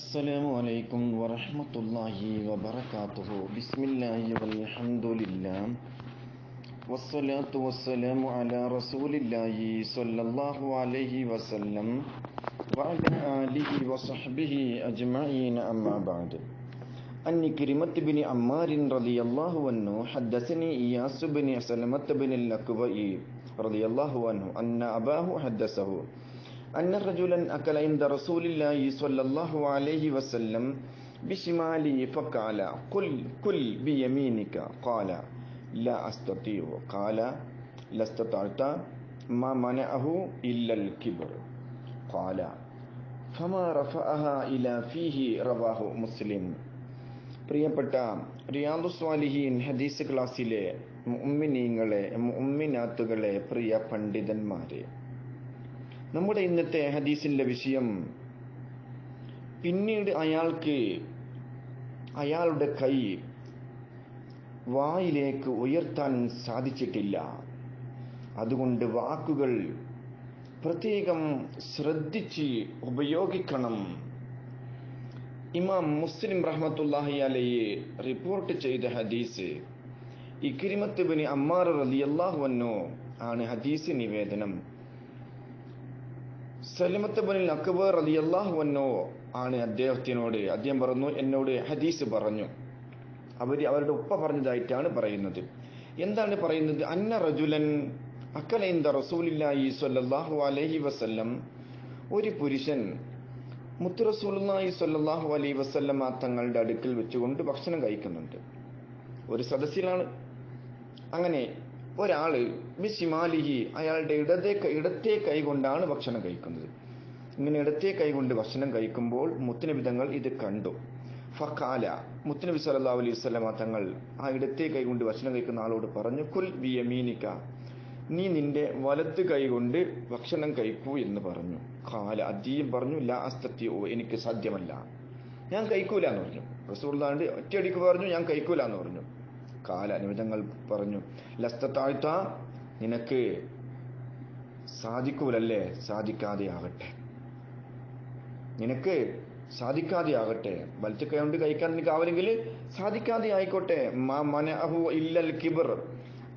السلام عليكم ورحمة الله وبركاته. بسم الله والحمد لله. والصلاة والسلام على رسول الله صلى الله عليه وسلم وعلى آله وصحبه أجمعين. أما بعد أن كريمة بن عمار رضي الله عنه حدثني إياس بن سلمة بن الأكوئ رضي الله عنه أن أباه حدثه. أن رجلا أكل عند رسول الله صلى الله عليه وسلم بشماله فقال قل كل بيمينك قال لا أستطيع قال لا استطعت ما منعه إلا الكبر قال فما رفعها إلى فيه رواه مسلم പ്രിയപ്പെട്ട റിയാദു സ്വാലിഹീൻ ഹദീസ് ക്ലാസ്സിലെ മുഅ്മിനീങ്ങളെ മുഅ്മിനാത്തുകളെ പ്രിയ പണ്ഡിതന്മാരെ നമ്മുടെ ഇന്നത്തെ ഹദീസിന്റെ വിഷയം പിന്നീട് അയാൾക്ക് അയാളുടെ കൈ വായിലേക്ക് ഉയർത്താൻ സാധിച്ചിട്ടില്ല. അതുകൊണ്ട് വാക്കുകൾ പ്രത്യേകം ശ്രദ്ധിച്ച് ഉപയോഗിക്കണം. ഇമാം മുസ്ലിം റഹ്മത്തുല്ലാഹി അലയെ റിപ്പോർട്ട് ചെയ്ത ഹദീസ് ഇക്രിമത്ത് ബിൻ അമ്മാർ റളിയല്ലാഹു അൻഹു ആണ് ഹദീസ് നിവേദനം. സലിമത്ത് ബിൻ അക്ബർ റളിയല്ലാഹു അൻഹു ആണ് അദ്ദേഹത്തിനോട് അദ്ദേഹം പറഞ്ഞു എന്നോട് ഹദീസ് പറഞ്ഞു. അവർ അവരുടെ ഉപ്പ പറഞ്ഞതായിട്ടാണ് പറയുന്നത്. എന്താണ് പറയുന്നത്? അന്ന റജുലൻ അക്കലൈന്ദ റസൂലില്ലായി സ്വല്ലല്ലാഹു അലൈഹി വസല്ലം ഒരു പുരുഷൻ മുത്തു റസൂലുള്ളാഹി സ്വല്ലല്ലാഹു അലൈഹി ആ തങ്ങളുടെ അടുക്കൽ വെച്ചുകൊണ്ട് ഭക്ഷണം കഴിക്കുന്നുണ്ട്. ഒരു സദസ്സിലാണ്. അങ്ങനെ ഒരാൾ ബിസിമാലിഹി അയാളുടെ ഇടതേ ഇടത്തെ കൈകൊണ്ടാണ് ഭക്ഷണം കഴിക്കുന്നത്. ഇങ്ങനെ ഇടത്തെ കൈകൊണ്ട് ഭക്ഷണം കഴിക്കുമ്പോൾ മുത്തുനബി തങ്ങൾ ഇത് കണ്ടു. ഫക്കാല മുത്തനബി സല്ലല്ലാഹു അലൈഹി വസല്ലമ തങ്ങൾ ആ ഇടത്തെ കൈകൊണ്ട് ഭക്ഷണം കഴിക്കുന്ന ആളോട് പറഞ്ഞു കുൽ ബിയമീനിക നീ നിന്റെ വലത്ത് കൈകൊണ്ട് ഭക്ഷണം കഴിക്കൂ എന്ന് പറഞ്ഞു. കാല അദ്ദീം പറഞ്ഞു ലാ അസ്തത്തി ഓ എനിക്ക് സാധ്യമല്ല. ഞാൻ കഴിക്കൂല എന്ന് പറഞ്ഞു. റസൂർ ഒറ്റയടിക്ക് പറഞ്ഞു ഞാൻ കഴിക്കൂല എന്ന് പറഞ്ഞു. കാല നിമിതങ്ങൾ പറഞ്ഞു. ലസ്തത്താഴ്ത്ത നിനക്ക് സാധിക്കൂലല്ലേ? സാധിക്കാതെ ആകട്ടെ. നിനക്ക് സാധിക്കാതെ ആകട്ടെ. വലിച്ച കൈ കൊണ്ട് കഴിക്കാൻ നിനക്ക് ആവില്ലെങ്കിൽ സാധിക്കാതെ ആയിക്കോട്ടെ. മനഹു ഇല്ലൽ കിബർ.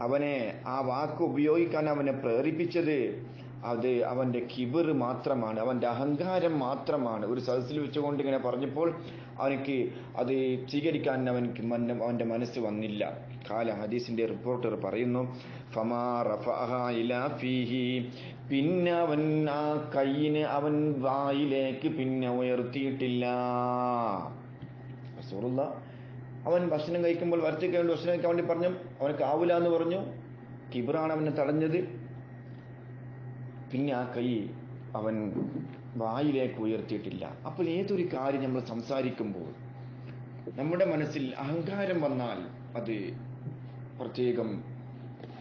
അവനെ ആ വാക്ക് ഉപയോഗിക്കാൻ അവനെ പ്രേരിപ്പിച്ചത് അത് അവന്റെ കിബിർ മാത്രമാണ്. അവന്റെ അഹങ്കാരം മാത്രമാണ്. ഒരു സദസ്സിൽ വെച്ചുകൊണ്ട് ഇങ്ങനെ പറഞ്ഞപ്പോൾ അവനക്ക് അത് സ്വീകരിക്കാൻ അവനക്ക് അവന്റെ മനസ്സ് വന്നില്ല. കാല ഹദീസിന്റെ റിപ്പോർട്ടർ പറയുന്നു പിന്നെ അവൻ ആ കൈയിന് അവൻ വായിലേക്ക് പിന്നെ ഉയർത്തിയിട്ടില്ല. അവൻ ഭക്ഷണം കഴിക്കുമ്പോൾ വരത്തി കഴിയുമ്പോൾ ഭക്ഷണം കഴിക്കാൻ വേണ്ടി പറഞ്ഞു അവനക്ക് ആവില്ല എന്ന് പറഞ്ഞു കിബറാണ് അവനെ തടഞ്ഞത്. പിന്നെ ആ കൈ അവൻ വായിലേക്ക് ഉയർത്തിയിട്ടില്ല. അപ്പോൾ ഏതൊരു കാര്യം നമ്മൾ സംസാരിക്കുമ്പോൾ നമ്മുടെ മനസ്സിൽ അഹങ്കാരം വന്നാൽ അത് പ്രത്യേകം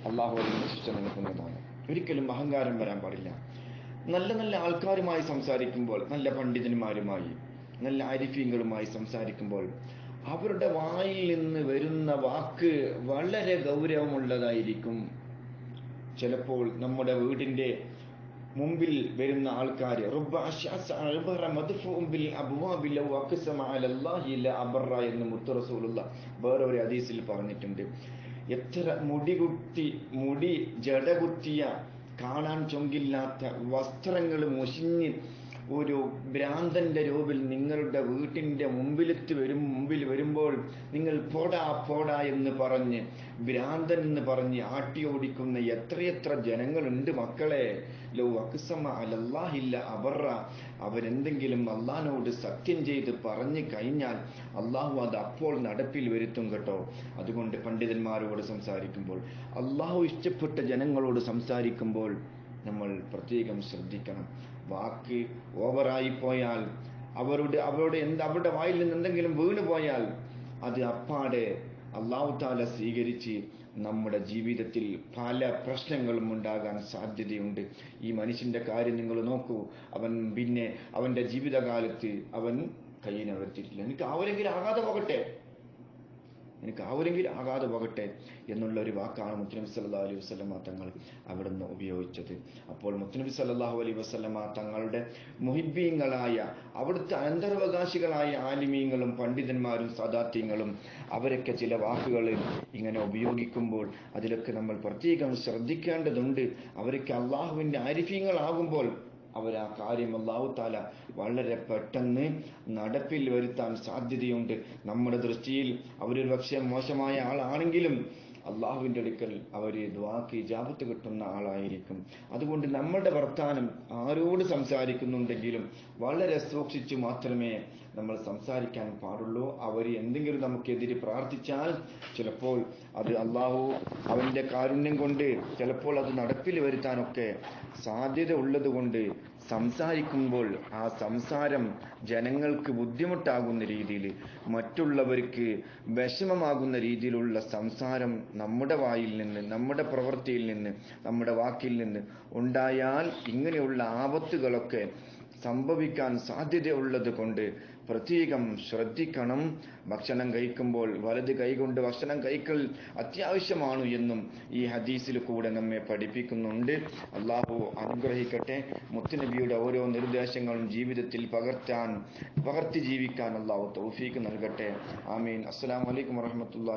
അള്ളാഹു അതിന് ശിക്ഷ നൽകുന്നതാണ് ഒരിക്കലും അഹങ്കാരം വരാൻ പാടില്ല. നല്ല നല്ല ആൾക്കാരുമായി സംസാരിക്കുമ്പോൾ നല്ല പണ്ഡിതന്മാരുമായി നല്ല ആരിഫീങ്ങളുമായി സംസാരിക്കുമ്പോൾ അവരുടെ വായിൽ നിന്ന് വരുന്ന വാക്ക് വളരെ ഗൗരവമുള്ളതായിരിക്കും. ചിലപ്പോൾ നമ്മുടെ വീടിന്റെ മുമ്പിൽ വരുന്ന ആൾക്കാർ എന്ന് മുത്തറസൂലുള്ള വേറെ ഒരു ഹദീസിൽ പറഞ്ഞിട്ടുണ്ട്. എത്ര മുടി കുത്തി മുടി ജടകുത്തിയ കാണാൻ ചൊങ്കില്ലാത്ത വസ്ത്രങ്ങൾ മുഷിഞ്ഞ് ഒരു ഭ്രാന്തന്റെ രൂപിൽ നിങ്ങളുടെ വീട്ടിന്റെ മുമ്പിലെത്തി വരും മുമ്പിൽ വരുമ്പോൾ നിങ്ങൾ പോടാ പോടാ എന്ന് പറഞ്ഞ് ഭ്രാന്തൻ എന്ന് പറഞ്ഞ് ആട്ടി ഓടിക്കുന്ന എത്രയെത്ര ജനങ്ങളുണ്ട് മക്കളെ. ലോ അക്സമ അലല്ലാഹില്ല അബറ. അവരെന്തെങ്കിലും അള്ളഹാനോട് സത്യം ചെയ്ത് പറഞ്ഞു കഴിഞ്ഞാൽ അള്ളാഹു അത് അപ്പോൾ നടപ്പിൽ വരുത്തും കേട്ടോ. അതുകൊണ്ട് പണ്ഡിതന്മാരോട് സംസാരിക്കുമ്പോൾ അള്ളാഹു ഇഷ്ടപ്പെട്ട ജനങ്ങളോട് സംസാരിക്കുമ്പോൾ നമ്മൾ പ്രത്യേകം ശ്രദ്ധിക്കണം. വാക്ക് ഓവറായി പോയാൽ അവരുടെ അവരുടെ എന്ത് അവരുടെ വായിൽ നിന്ന് എന്തെങ്കിലും വീണു പോയാൽ അത് അപ്പാടെ അള്ളാഹു താല സ്വീകരിച്ച് നമ്മുടെ ജീവിതത്തിൽ പല പ്രശ്നങ്ങളും ഉണ്ടാകാൻ സാധ്യതയുണ്ട്. ഈ മനുഷ്യന്റെ കാര്യം നിങ്ങൾ നോക്കൂ. അവൻ പിന്നെ അവന്റെ ജീവിതകാലത്ത് അവൻ കയ്യിനെ ഉയർത്തിയിട്ടില്ല. എനിക്ക് ആരെങ്കിലും ആകാതെ പോകട്ടെ? നിനക്ക് ആവരെങ്കിൽ ആകാതെ പോകട്ടെ എന്നുള്ള ഒരു വാക്കാണ് മുത്തനബി സല്ലാ അലൈഹി വസ്ലമ തങ്ങൾ അവിടുന്ന് ഉപയോഗിച്ചത്. അപ്പോൾ മുത്തനബി സല്ലാഹു അലൈഹി വസ്ലമ തങ്ങളുടെ മുഹിബീങ്ങളായ അവിടുത്തെ അനന്തരാവകാശികളായ ആലിമീങ്ങളും പണ്ഡിതന്മാരും സദാത്യങ്ങളും അവരൊക്കെ ചില വാക്കുകൾ ഇങ്ങനെ ഉപയോഗിക്കുമ്പോൾ അതിലൊക്കെ നമ്മൾ പ്രത്യേകം ശ്രദ്ധിക്കേണ്ടതുണ്ട്. അവരൊക്കെ അള്ളാഹുവിന്റെ ആരിഫ്യങ്ങളാകുമ്പോൾ അവർ ആ കാര്യം അള്ളാഹു താല വളരെ പെട്ടെന്ന് നടപ്പിൽ വരുത്താൻ സാധ്യതയുണ്ട്. നമ്മുടെ ദൃഷ്ടിയിൽ അവരൊരു പക്ഷേ മോശമായ ആളാണെങ്കിലും അള്ളാഹുവിന്റെ അടുക്കൽ അവർ ദ്വാക്ക് ജാപത്ത് കിട്ടുന്ന ആളായിരിക്കും. അതുകൊണ്ട് നമ്മളുടെ വർത്താനം ആരോട് സംസാരിക്കുന്നുണ്ടെങ്കിലും വളരെ സൂക്ഷിച്ച് മാത്രമേ നമ്മൾ സംസാരിക്കാൻ പാടുള്ളൂ. അവർ എന്തെങ്കിലും നമുക്കെതിരെ പ്രാർത്ഥിച്ചാൽ ചിലപ്പോൾ അത് അള്ളാഹു അവന്റെ കാരുണ്യം കൊണ്ട് ചിലപ്പോൾ അത് നടപ്പിൽ വരുത്താനൊക്കെ സാധ്യത ഉള്ളത് കൊണ്ട് സംസാരിക്കുമ്പോൾ ആ സംസാരം ജനങ്ങൾക്ക് ബുദ്ധിമുട്ടാകുന്ന രീതിയിൽ മറ്റുള്ളവർക്ക് വിഷമമാകുന്ന രീതിയിലുള്ള സംസാരം നമ്മുടെ വായിൽ നിന്ന് നമ്മുടെ പ്രവൃത്തിയിൽ നിന്ന് നമ്മുടെ വാക്കിൽ നിന്ന് ഉണ്ടായാൽ ഇങ്ങനെയുള്ള ആപത്തുകളൊക്കെ സംഭവിക്കാൻ സാധ്യതയുള്ളത് കൊണ്ട് പ്രത്യേകം ശ്രദ്ധിക്കണം. ഭക്ഷണം കഴിക്കുമ്പോൾ വലത് കൈകൊണ്ട് ഭക്ഷണം കഴിക്കൽ അത്യാവശ്യമാണ് എന്നും ഈ ഹദീസിൽ കൂടെ നമ്മെ പഠിപ്പിക്കുന്നുണ്ട്. അള്ളാഹു അനുഗ്രഹിക്കട്ടെ. മുത്തുനബിയുടെ ഓരോ നിർദ്ദേശങ്ങളും ജീവിതത്തിൽ പകർത്താൻ പകർത്തി ജീവിക്കാൻ അള്ളാഹു തൗഫീക്ക് നൽകട്ടെ. ആമീൻ. അസ്സലാമലൈക്കും വറഹമത്തല്ലാ